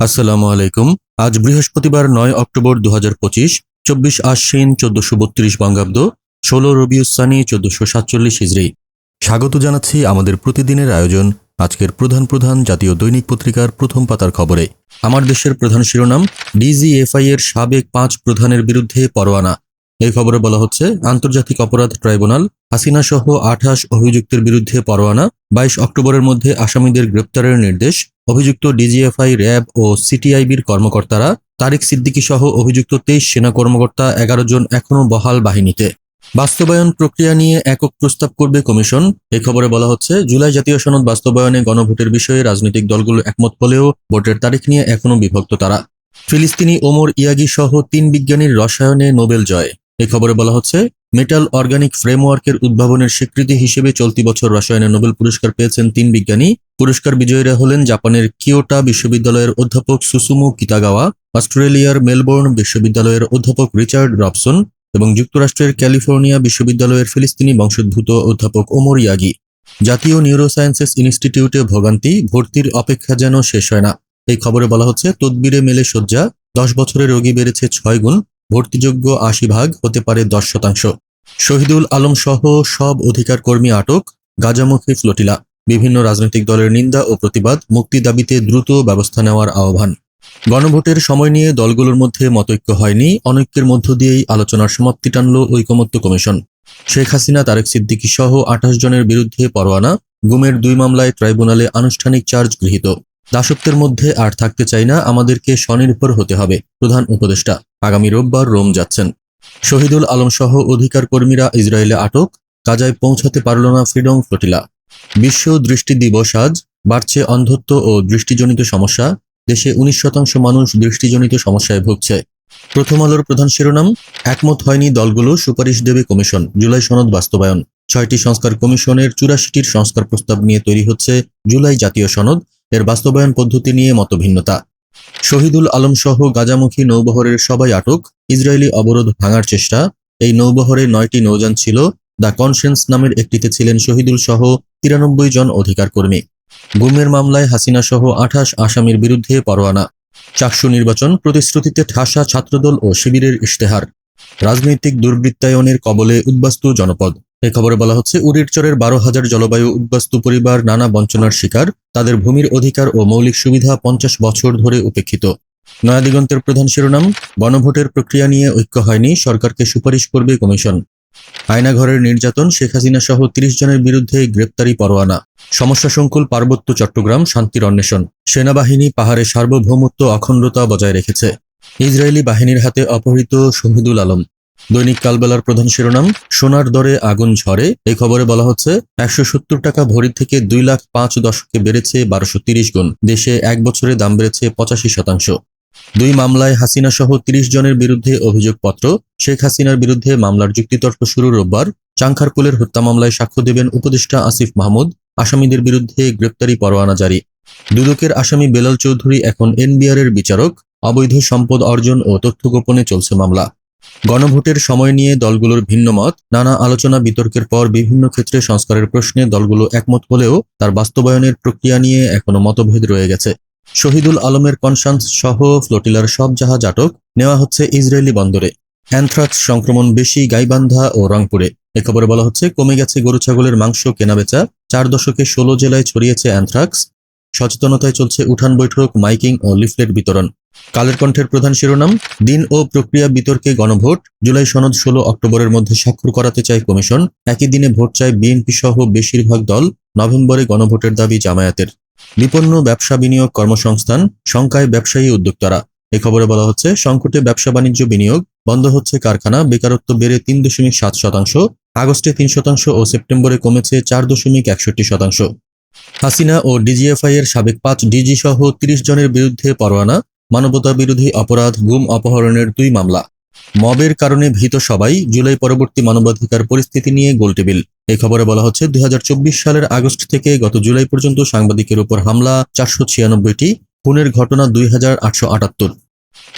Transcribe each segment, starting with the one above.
আসসালামু আলাইকুম। আজ বৃহস্পতিবার নয় অক্টোবর দু হাজার পঁচিশ, চব্বিশ আশ্বিন চোদ্দশো বত্রিশ বঙ্গাব্দ, ষোলো রবিউসানি চোদ্দশো সাতচল্লিশ হিজড়ি। স্বাগত জানাচ্ছি আমাদের প্রতিদিনের আয়োজন, আজকের প্রধান প্রধান জাতীয় দৈনিক পত্রিকার প্রথম পাতার খবরে। আমার দেশের প্রধান শিরোনাম, ডিজিএফআই এর সাবেক পাঁচ প্রধানের বিরুদ্ধে পরোয়ানা। এই খবরে বলা হচ্ছে, আন্তর্জাতিক অপরাধ ট্রাইব্যুনাল হাসিনা সহ আঠাশ অভিযুক্তের বিরুদ্ধে পরোয়ানা, বাইশ অক্টোবরের মধ্যে আসামিদের গ্রেপ্তারের নির্দেশ, অভিযুক্ত ডিজিএফআই, র্যাব ও সিটিআইবির কর্মকর্তারা, তারিক সিদ্দিকী সহ অভিযুক্ত তেইশ সেনা কর্মকর্তা এগারো জন এখনও বহাল বাহিনীতে। বাস্তবায়ন প্রক্রিয়া নিয়ে একক প্রস্তাব করবে কমিশন। এই খবরে বলা হচ্ছে, জুলাই জাতীয় সনদ বাস্তবায়নে গণভোটের বিষয়ে রাজনৈতিক দলগুলো একমত হলেও ভোটের তারিখ নিয়ে এখনও বিভক্ত তারা। ফিলিস্তিনি ওমর ইয়াগি সহ তিন বিজ্ঞানীর রসায়নে নোবেল জয়। এই খবরে বলা হচ্ছে মেটাল অর্গানিক ফ্রেমওয়ার্কের উদ্ভাবনের স্বীকৃতি হিসেবে চলতি বছর রসায়নে নোবেল পুরস্কার পেয়েছেন তিন বিজ্ঞানী। পুরস্কার বিজয়ীরা হলেন জাপানের কিয়োটা বিশ্ববিদ্যালয়ের অধ্যাপক সুসুমু কিতাগাওয়া, অস্ট্রেলিয়ার মেলবোর্ন বিশ্ববিদ্যালয়ের অধ্যাপক রিচার্ড রবসন এবং যুক্তরাষ্ট্রের ক্যালিফোর্নিয়া বিশ্ববিদ্যালয়ের ফিলিস্তিনি বংশোদ্ভূত অধ্যাপক ওমর ইয়াগি। জাতীয় নিউরোসায়েন্সেস ইনস্টিটিউটে ভোগান্তি, ভর্তির অপেক্ষা যেন শেষ হয় না। এই খবরে বলা হচ্ছে, তদবিরে মেলে শয্যা, দশ বছরের রোগী বেড়েছে ছয় গুণ। ভর্তিযোগ্য আশি ভাগ হতে পারে দশ শতাংশ। শহীদুল আলম সহ সব অধিকার কর্মী আটক, গাজামুখী ফ্লোটিলা। বিভিন্ন রাজনৈতিক দলের নিন্দা ও প্রতিবাদ, মুক্তি দাবিতে দ্রুত ব্যবস্থা নেওয়ার আহ্বান। গণভোটের সময় নিয়ে দলগুলোর মধ্যে মতৈক্য হয়নি, অনৈক্যের মধ্য দিয়েই আলোচনার সমাপ্তি টানল ঐকমত্য কমিশন। শেখ হাসিনা, তারেক সিদ্দিকী সহ আঠাশ জনের বিরুদ্ধে পরোয়ানা, গুমের দুই মামলায় ট্রাইব্যুনালে আনুষ্ঠানিক চার্জ গৃহীত। দাসত্বের মধ্যে আর থাকতে চাই না, আমাদেরকে স্বনির্ভর হতে হবে, প্রধান উপদেষ্টা। আগামী রোববার রোম যাচ্ছেন। শহীদুল আলম সহ অধিকার কর্মীরা ইসরায়েলে আটক, গাজায় পৌঁছাতে পারল না ফ্রিডম ফ্লোটিলা। বিশ্ব দৃষ্টি দিবস আজ, বাড়ছে অন্ধত্ব ও দৃষ্টিজনিত সমস্যা, দেশে উনিশ শতাংশ মানুষ দৃষ্টিজনিত সমস্যায় ভুগছে। প্রথম আলোর প্রধান শিরোনাম, একমত হয়নি দলগুলো, সুপারিশ দেবে কমিশন, জুলাই সনদ বাস্তবায়ন। ছয়টি সংস্কার কমিশনের চুরাশিটির সংস্কার প্রস্তাব নিয়ে তৈরি হচ্ছে জুলাই জাতীয় সনদ, এর বাস্তবায়ন পদ্ধতি নিয়ে মতভিন্নতা। শহীদুল আলম সহ গাজামুখী নৌবহরের সবাই আটক। ইসরায়েলি অবরোধ ভাঙার চেষ্টা। এই নৌবহরে নয়টি নৌযান ছিল। দ্য কনসেন্স নামের একটিতে ছিলেন শহীদুল সহ তিরানব্বই জন অধিকার কর্মী গুমের মামলায় হাসিনা সহ আঠাশ আসামির বিরুদ্ধে পরোয়ানা। চাকসু নির্বাচন প্রতিশ্রুতিতে ঠাসা ছাত্রদল ও শিবিরের ইশতেহার। রাজনৈতিক দুর্বৃত্তায়নের কবলে উদ্বাস্তু জনপদ। এ খবরে বলা হচ্ছে উড়িরচরের বারো হাজার জলবায়ু উদ্বাস্তু পরিবার নানা বঞ্চনার শিকার। তাদের ভূমির অধিকার ও মৌলিক সুবিধা পঞ্চাশ বছর ধরে উপেক্ষিত। নয়াদিগন্তের প্রধান শিরোনাম গণভোটের প্রক্রিয়া নিয়ে ঐক্য হয়নি, সরকারকে সুপারিশ করবে কমিশন। আয়নাঘরের নির্যাতন, শেখ হাসিনা সহ তিরিশ জনের বিরুদ্ধে গ্রেপ্তারি পরোয়ানা। সমস্যা সংকুল পার্বত্য চট্টগ্রাম, শান্তির অন্বেষণ। সেনাবাহিনী পাহাড়ে সার্বভৌমত্ব অখণ্ডতা বজায় রেখেছে। ইসরায়েলি বাহিনীর হাতে অপহৃত শহীদুল আলম। দৈনিক কালবেলার প্রধান শিরোনাম, সোনার দরে আগুন ঝরে। এই খবরে বলা হচ্ছে, একশো সত্তর টাকা ভরি থেকে দুই লাখ পাঁচ দশকে বেড়েছে বারোশো তিরিশ গুণ। দেশে এক বছরে দাম বেড়েছে পঁচাশি শতাংশ। দুই মামলায় হাসিনা সহ তিরিশ জনের বিরুদ্ধে অভিযোগপত্র। শেখ হাসিনার বিরুদ্ধে মামলার যুক্তিতর্ক শুরু রোববার। চাংখারপুলের হত্যা মামলায় সাক্ষ্য দেবেন উপদেষ্টা আসিফ মাহমুদ। আসামিদের বিরুদ্ধে গ্রেপ্তারি পরোয়ানা জারি। দুদকের আসামি বেলাল চৌধুরী এখন এনবিআর এর বিচারক। অবৈধ সম্পদ অর্জন ও তথ্য গোপনে চলছে মামলা। গণভোটের সময় নিয়ে দলগুলোর ভিন্ন মত, নানা আলোচনা বিতর্কের পর বিভিন্ন ক্ষেত্রে সংস্কারের প্রশ্নে দলগুলো একমত হলেও তার বাস্তবায়নের প্রক্রিয়া নিয়ে এখনও মতভেদ রয়ে গেছে। শহীদুল আলমের কনসান্স সহ ফ্লোটিলার সব জাহাজ আটক, নেওয়া হচ্ছে ইসরায়েলি বন্দরে। অ্যানথ্রাক্স সংক্রমণ বেশি গাইবান্ধা ও রংপুরে। এ খবরে বলা হচ্ছে, কমে গেছে গরু ছাগলের মাংস, কেনাবেচা, চার দশকে ষোলো জেলায় ছড়িয়েছে অ্যানথ্রাক্স। সচেতনতায় চলছে উঠান বৈঠক, মাইকিং ও লিফলেট বিতরণ। কালের কণ্ঠের প্রধান শিরোনাম, দিন ও প্রক্রিয়া বিতর্কে গণভোট, জুলাই সনদ ষোলো অক্টোবরের মধ্যে স্বাক্ষর করাতে চায় কমিশন, একই দিনে ভোট চায় বিএনপি সহ বেশিরভাগ দল, নভেম্বরে গণভোটের দাবি জামায়াতের। বিপন্ন ব্যবসা বিনিয়োগ কর্মসংস্থান, শঙ্কায় ব্যবসায়ী উদ্যোক্তারা। এ খবরে বলা হচ্ছে, সংকটে ব্যবসা বাণিজ্য বিনিয়োগ, বন্ধ হচ্ছে কারখানা, বেকারত্ব বেড়ে তিন দশমিক সাত শতাংশ, আগস্টে তিন শতাংশ ও সেপ্টেম্বরে কমেছে চার দশমিক একষট্টি শতাংশ। হাসিনা ও ডিজিএফআই এর সাবেক পাঁচ ডিজি সহ তিরিশ জনের বিরুদ্ধে পরোয়ানা, মানবতা বিরোধী অপরাধ, গুম অপহরণের দুই মামলা। মবের কারণে ভীত সবাই, জুলাই পরবর্তী মানবাধিকার পরিস্থিতি নিয়ে গোলটেবিল। এই খবরে বলা হচ্ছে, দুই হাজার চব্বিশ সালের আগস্ট থেকে গত জুলাই পর্যন্ত সাংবাদিকের উপর হামলা, চারশো ছিয়ানব্বইটি, খুনের ঘটনা দুই হাজার আটশো আটাত্তর।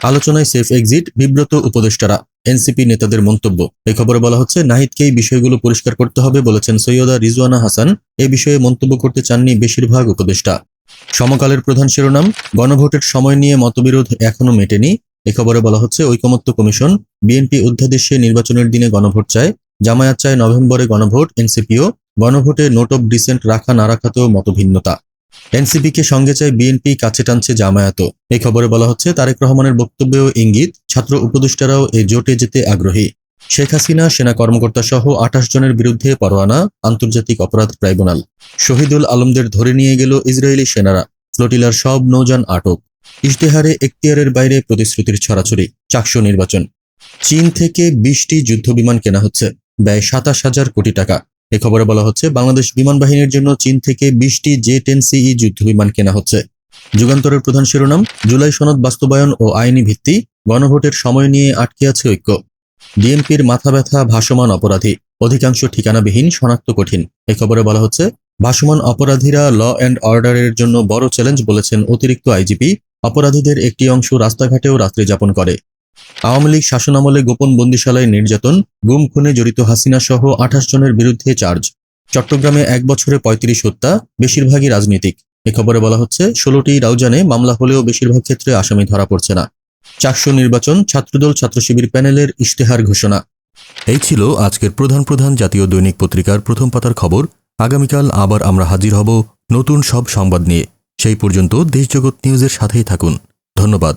আলোচনায় সেফ এক্সিট, বিব্রত উপদেষ্টারা, এনসিপি নেতাদের মন্তব্য। এই খবরে বলা হচ্ছে নাহিদকেই বিষয়গুলো পরিষ্কার করতে হবে বলেছেন সৈয়দা রিজওয়ানা হাসান। এ বিষয়ে মন্তব্য করতে চাননি বেশিরভাগ উপদেষ্টা। সমকালের প্রধান শিরোনাম, গণভোটের সময় নিয়ে মতবিরোধ এখনও মেটেনি। এ খবরে বলা হচ্ছে, ঐকমত্য কমিশন, বিএনপি অধ্যাদেশে নির্বাচনের দিনে গণভোট চায়, জামায়াত চায় নভেম্বরে গণভোট, এনসিপিও গণভোটে নোট অব ডিসেন্ট রাখা না রাখাতেও মতভিন্নতা। এনসিপিকে সঙ্গে চায় বিএনপি কাছে টানছে জামায়াতও এই খবরে বলা হচ্ছে, তারেক রহমানের বক্তব্যেও ইঙ্গিত, ছাত্র উপদেষ্টারাও এ জোটে যেতে আগ্রহী। শেখ হাসিনা, সেনা কর্মকর্তা সহ আঠাশ জনের বিরুদ্ধে পরোয়ানা, আন্তর্জাতিক অপরাধ ট্রাইব্যুনাল। শহীদুল আলমদের ধরে নিয়ে গেল ইসরায়েলি সেনারা, ফ্লোটিলার সব নৌযান আটক। ইশতেহারে এখতিয়ারের বাইরে প্রতিশ্রুতির ছড়াছড়ি চাকসু নির্বাচন। চীন থেকে বিশটি যুদ্ধবিমান কেনা হচ্ছে, ব্যয় সাতাশ হাজার কোটি টাকা। এ খবরে বলা হচ্ছে, বাংলাদেশ বিমান বাহিনীর জন্য চীন থেকে বিশটি জে টেন সিই যুদ্ধবিমান কেনা হচ্ছে। যুগান্তরের প্রধান শিরোনাম, জুলাই সনদ বাস্তবায়ন ও আইনি ভিত্তি, গণভোটের সময় নিয়ে আটকে আছে ঐক্য। ডিএমপির মাথা ব্যথা, ভাসমান অপরাধী। অধিকাংশ ঠিকানাবিহীন, শনাক্ত কঠিন। এ খবরে বলা হচ্ছে, ভাসমান অপরাধীরা ল অ্যান্ড অর্ডারের জন্য বড় চ্যালেঞ্জ বলেছেন অতিরিক্ত আইজিপি। অপরাধীদের একটি অংশ রাস্তাঘাটেও রাত্রি যাপন করে। আওয়ামী লীগ শাসনামলে গোপন বন্দিশালায় নির্যাতন, গুম, খুনে জড়িত হাসিনা সহ আঠাশ জনের বিরুদ্ধে চার্জ। চট্টগ্রামে এক বছরে পঁয়ত্রিশ হত্যা, বেশিরভাগই রাজনীতিক। এ খবরে বলা হচ্ছে, ষোলোটি রাউজানে মামলা হলেও বেশিরভাগ ক্ষেত্রে আসামি ধরা পড়ছে না। চারশো নির্বাচন, ছাত্রদল ছাত্র শিবির প্যানেলের ইশতেহার ঘোষণা। এই ছিল আজকের প্রধান প্রধান জাতীয় দৈনিক পত্রিকার প্রথম পাতার খবর। আগামীকাল আবার আমরা হাজির হব নতুন সব সংবাদ নিয়ে। সেই পর্যন্ত দেশজগৎ নিউজের সাথেই থাকুন। ধন্যবাদ।